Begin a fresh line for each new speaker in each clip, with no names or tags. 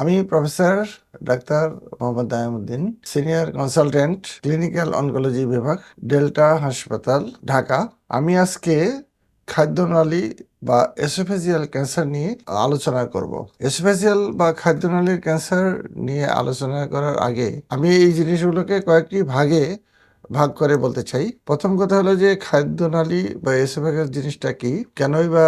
আমি professor doctor Mohammad Dayamuddin, senior consultant, clinical oncology বিভাগ, Delta হাসপাতাল, ঢাকা। আমি আজকে খাদ্যনালী বা এসোফেজিয়াল ক্যান্সার নিয়ে আলোচনা করব। এসোফেজিয়াল বা খাদ্যনালীর ক্যান্সার নিয়ে আলোচনা করার আগে আমি এই জিনিসগুলোকে কয়েকটি ভাগে ভাগ করে বলতে চাই। প্রথম কথা হলো যে খাদ্যনালী বা এসোফেগাস জিনিসটা কি? কেনই বা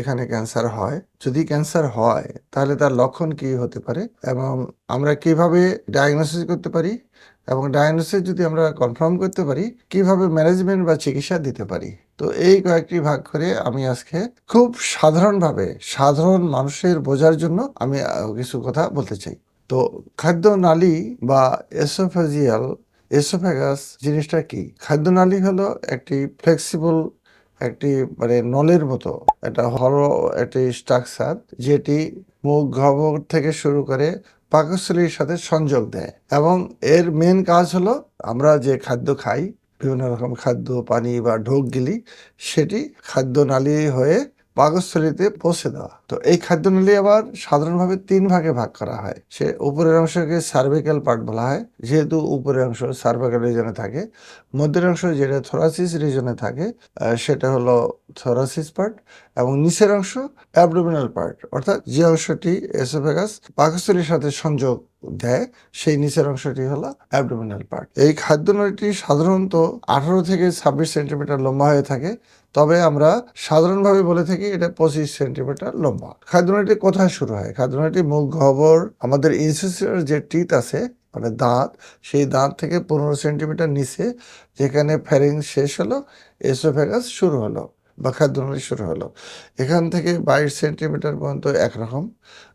এখানে ক্যান্সার হয়? যদি ক্যান্সার হয়, তাহলে তার লক্ষণ কি হতে পারে? এবং আমরা কীভাবে ডায়াগনোসিস করতে পারি? এবং ডায়াগনোসিস যদি আমরা কনফার্ম করতে পারি, কীভাবে ম্যানেজমেন্ট বা চিকিৎসা দিতে পারি? তো এই কয়েকটি ভাগ করে আমি আজকে খুব সাধারণভাবে, সাধারণ মানুষের বোঝার জন্য আমি কিছু কথা বলতে চাই। তো খাদ্য নালী বা এসোফেজিয়াল এসোফেগাস জিনিসটা কি? খাদ্যনালী হলো একটি ফ্লেক্সিবল একটি মানে নলের মতো, একটা হলো একটি স্ট্রাকচার যেটি মুখ গহ্বর থেকে শুরু করে পাকস্থলীর সাথে সংযোগ দেয়। এবং এর মেন কাজ হলো আমরা যে খাদ্য খাই, বিভিন্ন রকম খাদ্য, পানি বা ঢোক গিলি সেটি খাদ্যনালী হয়ে পাকস্থলীতে পৌঁছে দেওয়া। তো এই খাদ্য খাদ্যনালী আবার সাধারণভাবে তিন ভাগে ভাগ করা হয়। সে উপরের অংশকে সার্ভিক্যাল পার্ট বলা হয়। যেহেতু উপরের অংশ সার্ভিক্যাল রিজনে থাকে, মধ্যের অংশ যেটা থোরাসিস রিজনে থাকে সেটা হলো থোরাসিস পার্ট এবং নিচের অংশ অ্যাবডোমিনাল পার্ট অর্থাৎ যে অংশটি এসোফেগাস পাকস্থলীর সাথে সংযোগ দেয়, সেই নিচের অংশটি হলো অ্যাবডোমিনাল পার্ট এই খাদ্য খাদ্যনালীটি সাধারণত আঠারো থেকে ছাব্বিশ সেন্টিমিটার লম্বা হয়ে থাকে। তবে আমরা সাধারণভাবে বলে থাকি এটা পঁচিশ সেন্টিমিটার লম্বা। খাদ্যনালীটি কোথায় শুরু হয়? খাদ্যনালীটি মুখ গহ্বর আমাদের ইনসিসিয়ার যে টিথ আছে মানে দাঁত, সেই দাঁত থেকে পনেরো সেন্টিমিটার নিচে যেখানে ফ্যারিং শেষ হলো এসোফেগাস শুরু হলো বা খাদ্যনালী শুরু হলো। এখান থেকে বাইশ সেন্টিমিটার পর্যন্ত একরকম।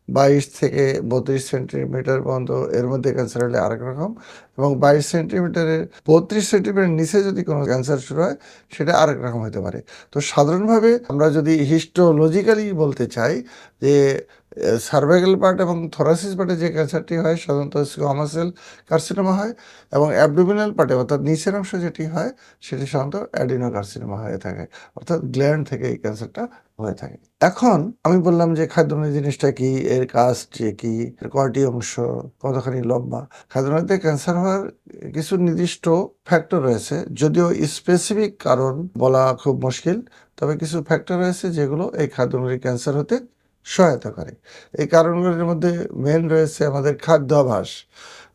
বাইশ থেকে বত্রিশ সেন্টিমিটার পর্যন্ত এর মধ্যে ক্যান্সার হলে আরেক রকম। এবং বাইশ সেন্টিমিটারের বত্রিশ সেন্টিমিটার নিচে যদি কোনো ক্যান্সার শুরু হয়, সেটা আরেক রকম হতে পারে। তো সাধারণভাবে আমরা যদি হিস্টোলজিক্যালি বলতে চাই যে সার্ভাইকাল পার্ট এবং থোরাসিস পার্টে যে ক্যান্সারটি হয়, সাধারণত স্কোমাসেল কার্সিনোমা হয় এবং অ্যাবডোমিনাল পার্টে অর্থাৎ নিচের অংশ যেটি হয়, সেটি সাধারণত অ্যাডিনো কার্সিনোমা হয়ে থাকে, অর্থাৎ গ্ল্যান্ড থেকে এই ক্যান্সারটা হয়ে থাকে। এখন আমি বললাম যে খাদ্যনালী জিনিসটা কি, এর কাজ যে কি কয়টি অংশ কতখানি লম্বা? খাদ্যনালীতে ক্যান্সার হওয়ার কিছু নির্দিষ্ট ফ্যাক্টর রয়েছে, যদিও স্পেসিফিক কারণ বলা খুব মুশকিল, তবে কিছু ফ্যাক্টর রয়েছে যেগুলো এই খাদ্যনালী ক্যান্সার হতে সহায়তা করে। এই কারণগুলির মধ্যে মেন রয়েছে আমাদের খাদ্যাভাস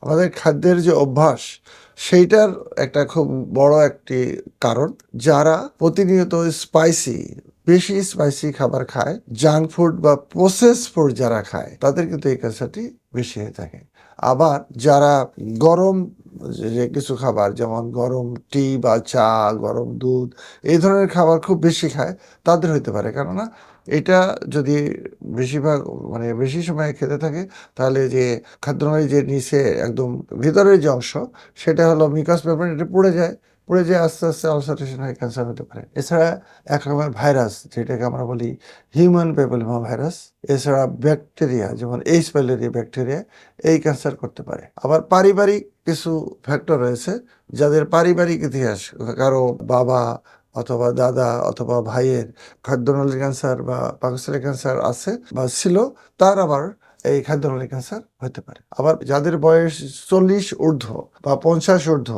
আমাদের খাদ্যের যে অভ্যাস, সেইটার একটা খুব বড় একটি কারণ। যারা প্রতিনিয়ত স্পাইসি বেশি স্পাইসি খাবার খায় জাঙ্ক ফুড বা প্রসেস ফুড যারা খায়, তাদের কিন্তু এই ক্যান্সারটি বেশি হয়ে থাকে। আবার যারা গরম যে কিছু খাবার, যেমন গরম টি বা চা, গরম দুধ, এই ধরনের খাবার খুব বেশি খায়, তাদের হইতে পারে। কেননা এটা যদি বেশিরভাগ মানে বেশি সময় খেতে থাকে, তাহলে যে খাদ্যনালী যে নিচে একদম ভিতরের যে অংশ, সেটা হলো মিকাস পেপার এটা পড়ে যায়। পড়ে যায় আস্তে আস্তে আলসারেশন হয়ে ক্যান্সার হতে পারে। এছাড়া এক রকমের ভাইরাস যেটাকে আমরা বলি হিউম্যান পেপেলিমা ভাইরাস এছাড়া ব্যাকটেরিয়া যেমন এইচ প্যালেরিয়া ব্যাকটেরিয়া এই ক্যান্সার করতে পারে। আবার পারিবারিক কিছু ফ্যাক্টর রয়েছে, যাদের পারিবারিক ইতিহাস, কারও বাবা অথবা দাদা অথবা ভাইয়ের খাদ্যনালী ক্যান্সার বা পাকস্থলী ক্যান্সার আছে বা ছিল, তার আবার এই খাদ্যনালী ক্যান্সার হতে পারে। আবার যাদের বয়স চল্লিশ ঊর্ধ্ব বা পঞ্চাশ ঊর্ধ্ব,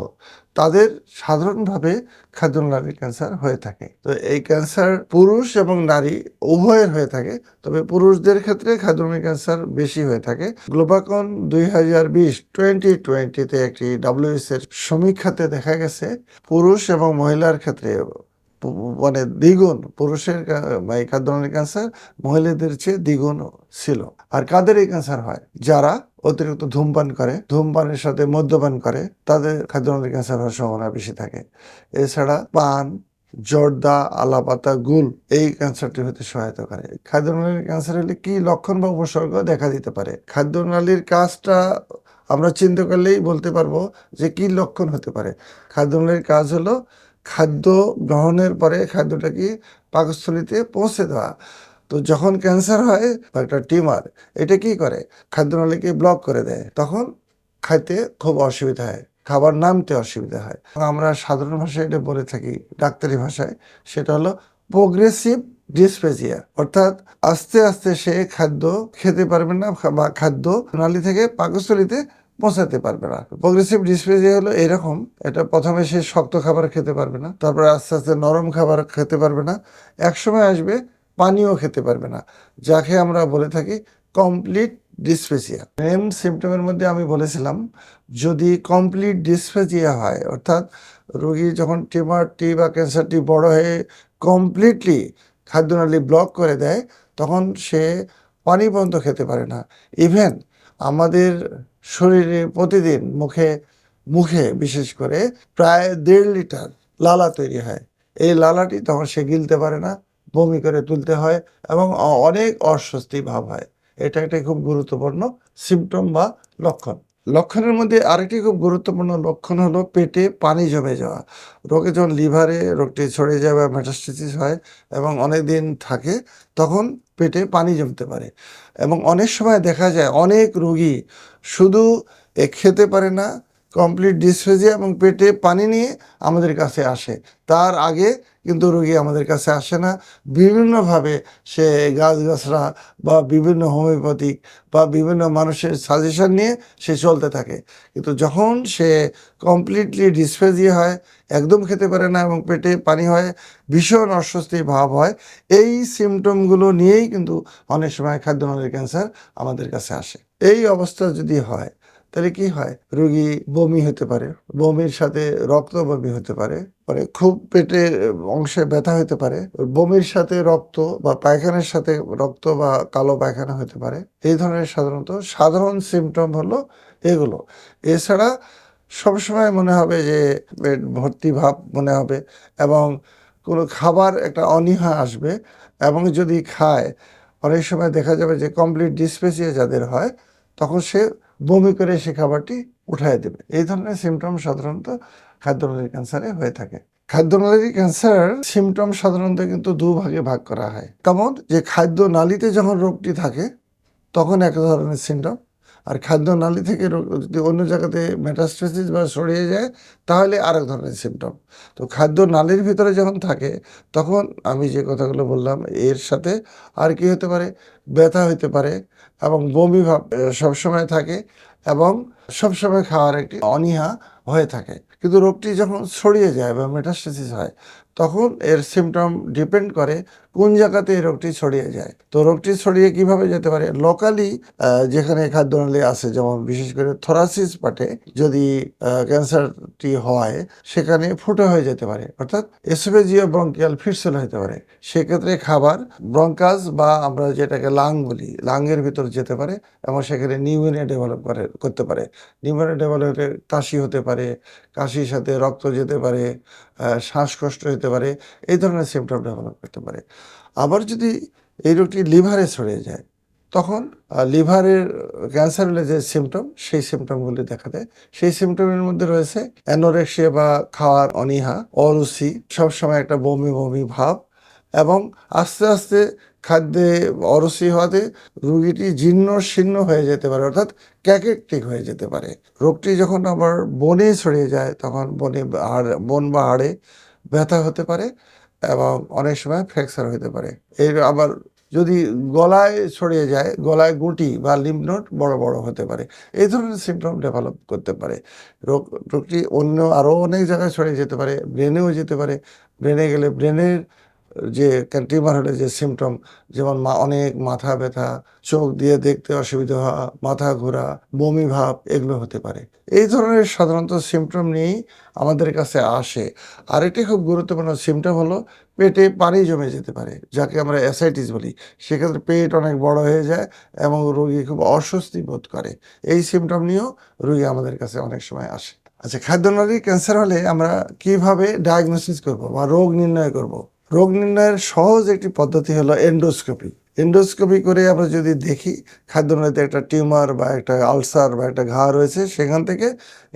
তাদের সাধারণভাবে খাদ্যনালীর ক্যান্সার হয়ে থাকে। তো এই ক্যান্সার পুরুষ এবং নারী উভয়ের হয়ে থাকে, তবে পুরুষদের ক্ষেত্রে খাদ্যনালী ক্যান্সার বেশি হয়ে থাকে। গ্লোবাকন দুই হাজার বিশ টোয়েন্টি টোয়েন্টিতে একটি ডাব্লিউএস এর সমীক্ষাতে দেখা গেছে, পুরুষ এবং মহিলার ক্ষেত্রে মানে দ্বিগুণ পুরুষের এই খাদ্যনালী ক্যান্সার মহিলাদের চেয়ে দ্বিগুণ ছিল। আর কাদের এই ক্যান্সার হয়? যারা অতিরিক্ত ধূমপান করে, ধূমপানের সাথে মদ্যপান করে, তাদের খাদ্যনালী ক্যান্সার হওয়ার সম্ভাবনা বেশি থাকে। এছাড়া পান, জর্দা, আলাপাতা, গুল এই ক্যান্সারটি হতে সহায়তা করে। খাদ্যনালীর ক্যান্সার হলে কি লক্ষণ বা উপসর্গ দেখা দিতে পারে? খাদ্যনালীর কাজটা আমরা চিন্তা করলেই বলতে পারব যে কি লক্ষণ হতে পারে? খাদ্যনালীর কাজ হলো খাদ্য গ্রহণের পরে খাদ্যটাকে পাকস্থলীতে পৌঁছে দেওয়া। তো যখন ক্যান্সার হয় বা একটা টিউমার, এটা কি করে? খাদ্যনালীকে ব্লক করে দেয়। তখন খাইতে খুব অসুবিধা হয়, খাবার নামতে অসুবিধা হয়। আমরা সাধারণ ভাষায় এটা বলে থাকি, ডাক্তারি ভাষায়। সেটা হলো প্রোগ্রেসিভ ডিসপেজিয়া অর্থাৎ আস্তে আস্তে সে খাদ্য খেতে পারবে না বা খাদ্য নালী থেকে পাকস্থলিতে পৌঁছাতে পারবে না। প্রোগ্রেসিভ ডিসপেজিয়া হলো এরকম, এটা প্রথমে সে শক্ত খাবার খেতে পারবে না, তারপরে আস্তে আস্তে নরম খাবার খেতে পারবে না, একসময় আসবে পানিও খেতে পারবে না, যাকে আমরা বলে থাকি কমপ্লিট ডিসপেজিয়া মেন সিমটমের মধ্যে আমি বলেছিলাম, যদি কমপ্লিট ডিসপেজিয়া হয়, অর্থাৎ রোগী যখন টিউমারটি বা ক্যান্সারটি বড় হয়ে কমপ্লিটলি খাদ্যনালী ব্লক করে দেয়, তখন সে পানি পর্যন্ত খেতে পারে না। ইভেন আমাদের শরীরে প্রতিদিন মুখে মুখে বিশেষ করে প্রায় দেড় লিটার লালা তৈরি হয়। এই লালাটি তখন সে গিলতে পারে না, বমি করে তুলতে হয় এবং অনেক অস্বস্তি ভাব হয়। এটা একটা খুব গুরুত্বপূর্ণ সিমটম বা লক্ষণ। লক্ষণের মধ্যে আরেকটি খুব গুরুত্বপূর্ণ লক্ষণ হলো পেটে পানি জমে যাওয়া। রোগে যখন লিভারে রোগটি ছড়ে যায় বা ম্যাটাস্টিস হয় এবং অনেক দিন থাকে, তখন পেটে পানি জমতে পারে। এবং অনেক সময় দেখা যায় অনেক রোগী শুধু খেতে পারে না কমপ্লিট ডিসফেজিয়া এবং পেটে পানি নিয়ে আমাদের কাছে আসে। তার আগে কিন্তু রোগী আমাদের কাছে আসে না। বিভিন্নভাবে সে গাছগাছরা বা বিভিন্ন হোমিওপ্যাথিক বা বিভিন্ন মানুষের সাজেশন নিয়ে সে চলতে থাকে। কিন্তু যখন সে কমপ্লিটলি ডিসফেজিয়া হয়, একদম খেতে পারে না এবং পেটে পানি হয়, ভীষণ অস্বস্তি ভাব হয়, এই সিমটমগুলো নিয়েই কিন্তু অনেক সময় খাদ্যনালীর ক্যান্সার আমাদের কাছে আসে। এই অবস্থা যদি হয় তাহলে কি হয়? রুগী বমি হতে পারে। বমির সাথে রক্ত বমি হতে পারে। মানে খুব পেটের অংশে ব্যথা হতে পারে। বমির সাথে রক্ত বা পায়খানার সাথে রক্ত বা কালো পায়খানা হতে পারে। এই ধরনের সাধারণত সাধারণ সিমটম হলো এগুলো। এছাড়া সবসময় মনে হবে যে পেট ভর্তি ভাব মনে হবে এবং কোনো খাবার একটা অনীহা আসবে এবং যদি খায়, অনেক সময় দেখা যাবে যে কমপ্লিট ডিসপেসিয়া যাদের হয়, তখন সে বমি করে সে খাবারটি উঠায় দেবে। এই ধরনের সিমটম সাধারণত খাদ্যনালীর ক্যান্সারে হয়ে থাকে। খাদ্যনালীর ক্যান্সার সিমটম সাধারণত কিন্তু দু ভাগে করা হয়। কেমন যে খাদ্য নালীতে যখন রোগটি থাকে, তখন এক ধরনের সিমটম আর খাদ্য নালী থেকে যদি অন্য জায়গাতে মেটাস্টেসিস বা সরিয়ে যায়, তাহলে আরেক ধরনের সিমটম তো খাদ্য নালীর ভিতরে যখন থাকে, তখন আমি যে কথাগুলো বললাম, এর সাথে আর কি হতে পারে? ব্যথা হতে পারে এবং বমি ভাব সবসময় থাকে এবং সবসময় খাওয়ার একটি অনীহা হয়ে থাকে। কিন্তু রোগটি যখন ছড়িয়ে যায় বা মেটাস্টেসিস হয় তখন এর সিমটম ডিপেন্ড করে কোন জায়গাতে এই রোগটি ছড়িয়ে যায়। তো রোগটি ছড়িয়ে কীভাবে যেতে পারে? লোকালি যেখানে খাদ্যনালী আছে, যেমন বিশেষ করে থরাসিস পাটে যদি ক্যান্সারটি হয়, সেখানে ফুটো হয়ে যেতে পারে। অর্থাৎ এসোফেজিও ব্রঙ্কিয়াল ফিটসেল হতে পারে। সেক্ষেত্রে খাবার ব্রঙ্কাস বা আমরা যেটাকে লাং বলি লাংয়ের ভিতর যেতে পারে এবং সেখানে নিউমোনিয়া ডেভেলপ করে, করতে পারে। নিউমোনিয়া ডেভেলপে কাশি হতে পারে, কাশির সাথে রক্ত যেতে পারে শ্বাসকষ্ট হতে পারে, এই ধরনের সিমটম ডেভেলপ করতে পারে। আবার যদি এই রোগটি লিভারে ছড়িয়ে যায়, তখন লিভারের ক্যান্সার হলে যে সিমটম সেই সিমটমগুলি দেখা দেয়। সেই সিমটমের মধ্যে রয়েছে অ্যানোরেক্সিয়া বা খাওয়ার অনীহা, অরুচি, সবসময় একটা বমি বমি ভাব এবং আস্তে আস্তে খাদ্যে অরুচি হওয়াতে রুগীটি জীর্ণ শীর্ণ হয়ে যেতে পারে, অর্থাৎ ক্যাকেকটিক হয়ে যেতে পারে। রোগটি যখন আবার বনে ছড়িয়ে যায়, তখন বনে হাড় বন বা হাড়ে ব্যথা হতে পারে এবং অনেক সময় ফ্র্যাকচার হতে পারে। এর আবার যদি গলায় ছড়িয়ে যায়, গলায় গুটি বা লিম্ফ নোড বড় বড় হতে পারে। এই ধরনের সিমটম ডেভেলপ করতে পারে। রোগ, রোগটি অন্য আরও অনেক জায়গায় ছড়িয়ে যেতে পারে ব্রেনেও যেতে পারে। ব্রেনে গেলে ব্রেনের যে টিউমার হলে যে সিমটম যেমন মা, অনেক মাথা ব্যথা, চোখ দিয়ে দেখতে অসুবিধা হওয়া, মাথা ঘোরা, বমি ভাব, এগুলো হতে পারে। এই ধরনের সাধারণত সিমটম নিয়েই আমাদের কাছে আসে। আরেকটি খুব গুরুত্বপূর্ণ সিমটম হলো পেটে পানি জমে যেতে পারে, যাকে আমরা অ্যাসাইটিস বলি। সেক্ষেত্রে পেট অনেক বড় হয়ে যায় এবং রোগী খুব অস্বস্তি বোধ করে। এই সিমটম নিয়েও রোগী আমাদের কাছে অনেক সময় আসে। আচ্ছা খাদ্যনালীর ক্যান্সার হলে আমরা কীভাবে ডায়াগনোসিস করব বা রোগ নির্ণয় করব? রোগ নির্ণয়ের সহজ একটি পদ্ধতি হলো এন্ডোস্কোপি এন্ডোস্কোপি করে আমরা যদি দেখি খাদ্যনালীতে একটা টিউমার বা একটা আলসার বা একটা ঘা রয়েছে, সেখান থেকে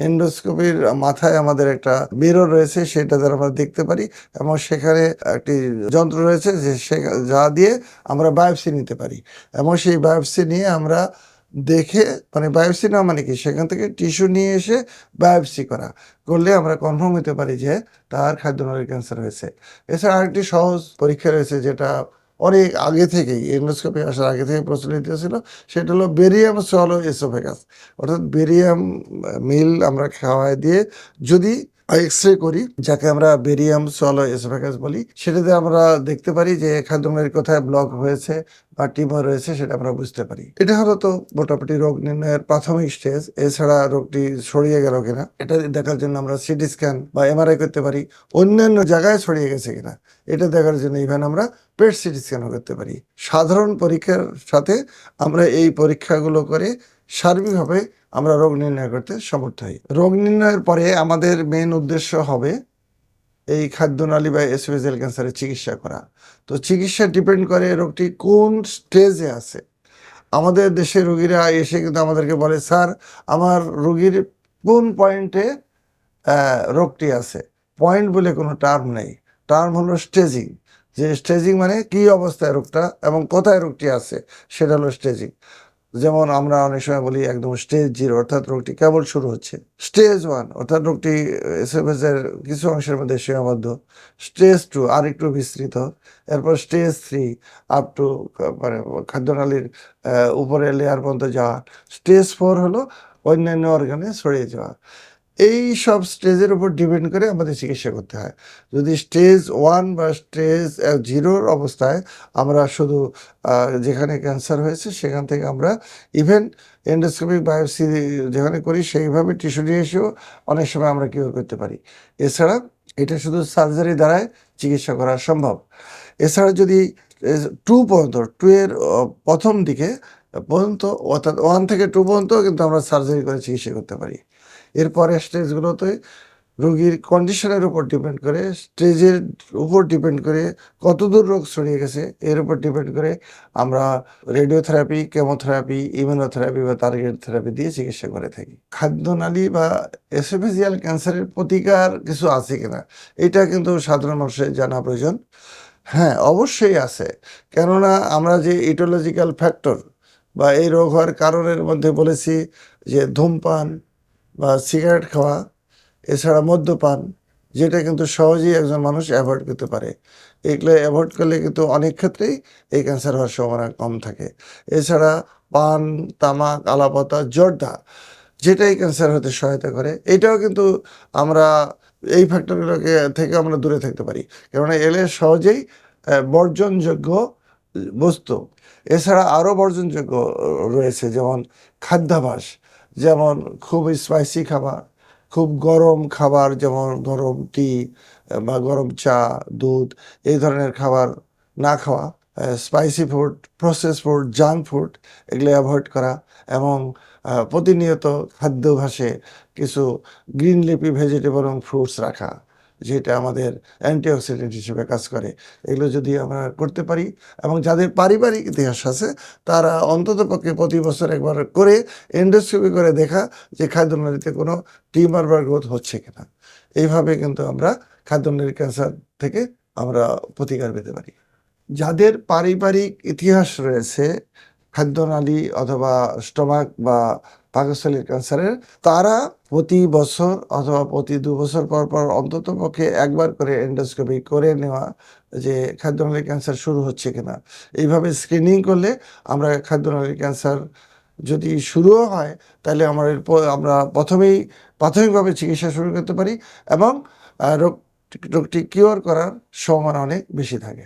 এন্ডোস্কোপির মাথায় আমাদের একটা মিরর রয়েছে, সেটা দ্বারা আমরা দেখতে পারি এবং সেখানে একটি যন্ত্র রয়েছে যে সে, যা দিয়ে আমরা বায়োপসি নিতে পারি। এবং সেই বায়োপসি নিয়ে আমরা দেখে মানে বায়োপসি না মানে কি? সেখান থেকে টিস্যু নিয়ে এসে বায়োপসি করা। করলে আমরা কনফার্ম হতে পারি যে তার খাদ্য খাদ্যনালীর ক্যান্সার হয়েছে। এছাড়া আরেকটি সহজ পরীক্ষা রয়েছে যেটা অনেক আগে থেকেই এন্ডোস্কোপি আসার আগে থেকে প্রচলিত ছিল, সেটা হলো বেরিয়াম সলো এসোফেগাস অর্থাৎ বেরিয়াম মিল আমরা খাওয়ায় দিয়ে যদি এক্স রে করি, যাকে আমরা বেরিয়াম সলো এসোফেগাস বলি সেটাতে আমরা দেখতে পারি যে খাদ্যনালীর কোথায় ব্লক হয়েছে বা টিউমার রয়েছে সেটা আমরা বুঝতে পারি। এটা হলো তো মোটামুটি রোগ নির্ণয়ের প্রাথমিক স্টেজ এছাড়া রোগটি ছড়িয়ে গেল কিনা, এটা দেখার জন্য আমরা সিটি স্ক্যান বা এমআরআই করতে পারি, অন্যান্য জায়গায় ছড়িয়ে গেছে কিনা, এটা দেখার জন্য ইভেন আমরা পেট সিটি স্ক্যানও করতে পারি। সাধারণ পরীক্ষার সাথে আমরা এই পরীক্ষাগুলো করে সার্বিকভাবে আমরা রোগ নির্ণয় করতে সমর্থ হই। রোগ নির্ণয়ের পরে আমাদের মেন উদ্দেশ্য হবে এই খাদ্যনালী বা এসোফেজিয়াল ক্যান্সারের চিকিৎসা করা। তো চিকিৎসা ডিপেন্ড করে রোগটি কোন স্টেজে আছে। আমাদের দেশে রোগীরা এসে কিন্তু আমাদেরকে বলে, স্যার, আমার রোগীর কোন পয়েন্টে রোগটি আছে? পয়েন্ট বলে কোনো টার্ম নেই। টার্ম হলো স্টেজিং যে স্টেজিং মানে কি অবস্থায় রোগটা এবং কোথায় রোগটি আছে, সেটা হলো স্টেজিং যেমন আমরা অনেক সময় বলি একদম স্টেজ জিরো অর্থাৎ রোগটি কেবল শুরু হচ্ছে। স্টেজ ওয়ান অর্থাৎ রোগটি এস এম এস এর কিছু অংশের মধ্যে সীমাবদ্ধ। স্টেজ টু আর একটু বিস্তৃত। এরপর স্টেজ থ্রি আপ টু মানে খাদ্যনালীর উপরে লেয়ার পর্যন্ত যাওয়া। স্টেজ ফোর হলো অন্যান্য অর্গানে ছড়িয়ে যাওয়া। এই সব স্টেজের উপর ডিপেন্ড করে আমাদের চিকিৎসা করতে হয়। যদি স্টেজ ওয়ান বা স্টেজ জিরোর অবস্থায় আমরা শুধু যেখানে ক্যান্সার হয়েছে সেখান থেকে আমরা ইভেন এন্ডোস্কোপিক বায়োপসি যেখানে করি সেইভাবে টিস্যু নিয়ে এসেও অনেক সময় আমরা কিওর করতে পারি। এছাড়া এটা শুধু সার্জারি দ্বারাই চিকিৎসা করা সম্ভব। এছাড়া যদি টু পর্যন্ত, টু এর প্রথম দিকে পর্যন্ত, অর্থাৎ ওয়ান থেকে টু পর্যন্ত কিন্তু আমরা সার্জারি করে চিকিৎসা করতে পারি। এরপরে স্টেজগুলোতে রোগীর কন্ডিশনের উপর ডিপেন্ড করে, স্টেজের উপর ডিপেন্ড করে কতদূর রোগ ছড়িয়ে গেছে, এর উপর ডিপেন্ড করে আমরা রেডিওথেরাপি কেমোথেরাপি ইমিউনোথেরাপি বা টার্গেট থেরাপি দিয়ে চিকিৎসা করে থাকি। খাদ্যনালী বা এসোফেজিয়াল ক্যান্সারের প্রতিকার কিছু আছে কিনা, এটা কিন্তু সাধারণ মানুষের জানা প্রয়োজন। হ্যাঁ অবশ্যই আছে। কেননা আমরা যে ইটোলজিক্যাল ফ্যাক্টর বা এই রোগ হওয়ার কারণের মধ্যে বলেছি যে ধূমপান বা সিগারেট খাওয়া, এছাড়া মদ্যপান, যেটা কিন্তু সহজেই একজন মানুষ অ্যাভয়েড করতে পারে। এগুলো অ্যাভয়েড করলে কিন্তু অনেক ক্ষেত্রেই এই ক্যান্সার হওয়ার সম্ভাবনা কম থাকে। এছাড়া পান, তামাক, আলাপতা, জর্দা, যেটাই ক্যান্সার হতে সহায়তা করে, এটাও কিন্তু আমরা এই ফ্যাক্টরগুলোকে থেকে আমরা দূরে থাকতে পারি। কেননা এলে সহজেই বর্জনযোগ্য বস্তু। এছাড়া আরও বর্জনযোগ্য রয়েছে, যেমন খাদ্যাভাস। যেমন খুব স্পাইসি খাবার, খুব গরম খাবার যেমন গরম টি বা গরম চা, দুধ, এই ধরনের খাবার না খাওয়া spicy food process food junk food এগুলো অ্যাভয়েড করা এবং প্রতিনিয়ত খাদ্যভাসে কিছু গ্রিন লিপি ভেজিটেবল এবং ফ্রুটস রাখা। যেটা আমাদের অ্যান্টিঅক্সিডেন্ট হিসেবে কাজ করে। এগুলো যদি আমরা করতে পারি এবং যাদের পারিবারিক ইতিহাস আছে, তারা অন্তত পক্ষে প্রতি বছর একবার করে এন্ডোস্কোপি করে দেখা যে খাদ্যনালীতে কোনো টিউমার বা গ্রোথ হচ্ছে কিনা। এইভাবে কিন্তু আমরা খাদ্যনালীর ক্যান্সার থেকে আমরা প্রতিকার পেতে পারি। যাদের পারিবারিক ইতিহাস রয়েছে খাদ্যনালী অথবা স্টমাক বা পাকস্থলীর ক্যান্সারের, তারা প্রতি বছর অথবা প্রতি দু বছর পর পর অন্তত পক্ষে একবার করে এন্ডোস্কোপি করে নেওয়া যে খাদ্যনালীর ক্যান্সার শুরু হচ্ছে কিনা। এইভাবে স্ক্রিনিং করলে আমরা খাদ্যনালীর ক্যান্সার যদি শুরুও হয়, তাহলে আমরা আমরা প্রথমেই প্রাথমিকভাবে চিকিৎসা শুরু করতে পারি এবং রোগ রোগটি কিওর করার সম্ভাবনা অনেক বেশি থাকে।